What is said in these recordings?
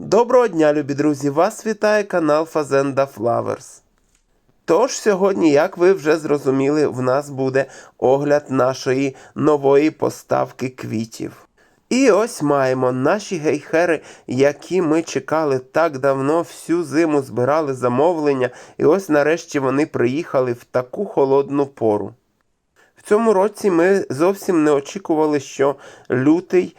Доброго дня, любі друзі! Вас вітає канал Fazenda Flowers. Тож сьогодні, як ви вже зрозуміли, в нас буде огляд нашої нової поставки квітів. І ось маємо наші гейхери, які ми чекали так давно, всю зиму збирали замовлення, і ось нарешті вони приїхали в таку холодну пору. В цьому році ми зовсім не очікували, що лютий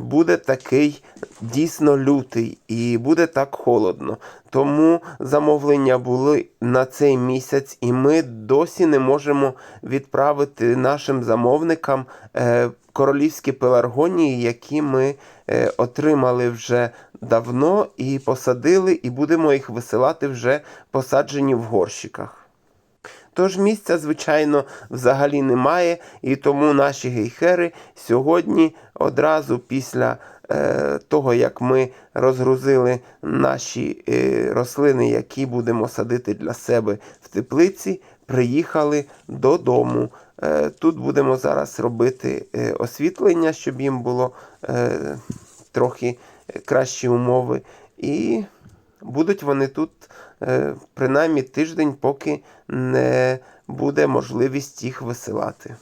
буде такий дійсно лютий і буде так холодно. Тому замовлення були на цей місяць, і ми досі не можемо відправити нашим замовникам е, королівські пеларгонії, які ми е, отримали вже давно і посадили, і будемо їх висилати вже посаджені в горщиках. Тож місця, звичайно, взагалі немає, і тому наші гейхери сьогодні одразу після е, того, як ми розгрузили наші е, рослини, які будемо садити для себе в теплиці, приїхали додому. Е, тут будемо зараз робити е, освітлення, щоб їм було е, трохи кращі умови. І будуть вони тут е, принаймні тиждень, поки не буде можливість їх висилати.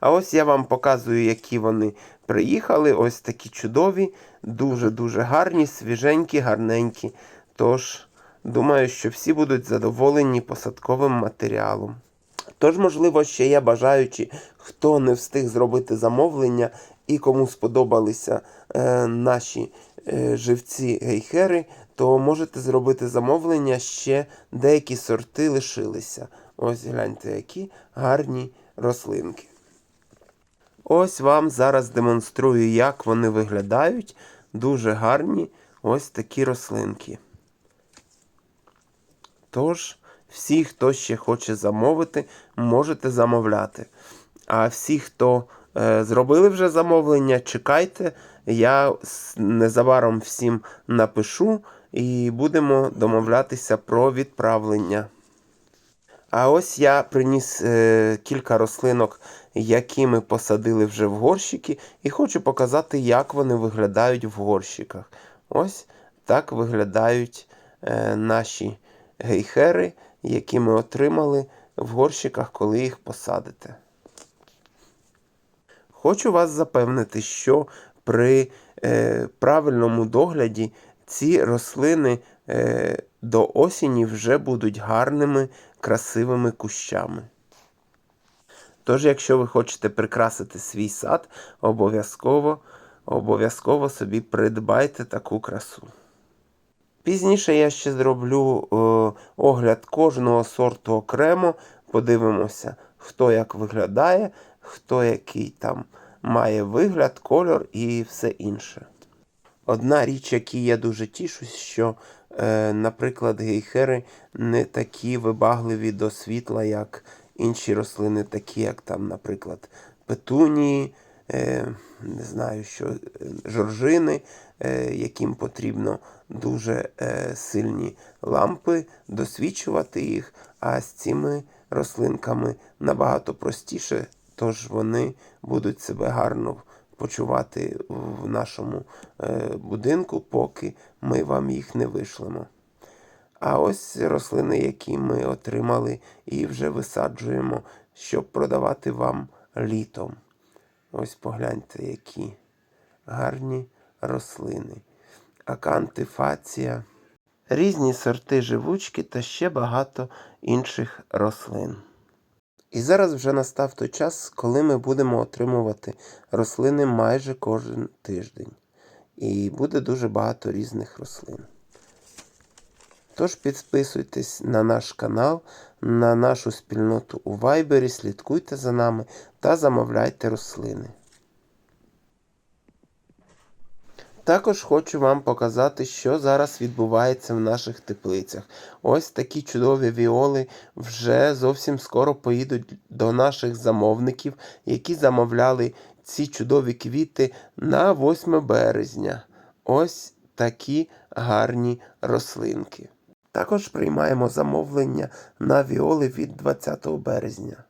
А ось я вам показую, які вони приїхали. Ось такі чудові, дуже-дуже гарні, свіженькі, гарненькі. Тож, думаю, що всі будуть задоволені посадковим матеріалом. Тож, можливо, ще є бажаючі, хто не встиг зробити замовлення і кому сподобалися е, наші е, живці гейхери, то можете зробити замовлення, ще деякі сорти лишилися. Ось гляньте, які гарні рослинки. Ось вам зараз демонструю, як вони виглядають. Дуже гарні ось такі рослинки. Тож, всі, хто ще хоче замовити, можете замовляти. А всі, хто е, зробили вже замовлення, чекайте. Я незабаром всім напишу і будемо домовлятися про відправлення. А ось я приніс е, кілька рослинок, які ми посадили вже в горщики, і хочу показати, як вони виглядають в горщиках. Ось так виглядають е, наші гейхери, які ми отримали в горщиках, коли їх посадите. Хочу вас запевнити, що при е, правильному догляді ці рослини е, до осені вже будуть гарними, красивими кущами. Тож, якщо ви хочете прикрасити свій сад, обов'язково, обов'язково собі придбайте таку красу. Пізніше я ще зроблю е, огляд кожного сорту окремо. Подивимося, хто як виглядає, хто який там має вигляд, кольор і все інше. Одна річ, якій я дуже тішусь, що, е, наприклад, гейхери не такі вибагливі до світла, як інші рослини, такі, як там, наприклад, петунії, е, не знаю, що е, жоржини, е, яким потрібно дуже е, сильні лампи, досвічувати їх, а з цими рослинками набагато простіше, тож вони будуть себе гарно почувати в нашому е, будинку, поки ми вам їх не вишлемо. А ось рослини, які ми отримали і вже висаджуємо, щоб продавати вам літом. Ось погляньте, які гарні рослини. Акантифація, різні сорти живучки та ще багато інших рослин. І зараз вже настав той час, коли ми будемо отримувати рослини майже кожен тиждень. І буде дуже багато різних рослин. Тож підписуйтесь на наш канал, на нашу спільноту у Вайбері, слідкуйте за нами та замовляйте рослини. Також хочу вам показати, що зараз відбувається в наших теплицях. Ось такі чудові віоли вже зовсім скоро поїдуть до наших замовників, які замовляли ці чудові квіти на 8 березня. Ось такі гарні рослинки. Також приймаємо замовлення на віоли від 20 березня.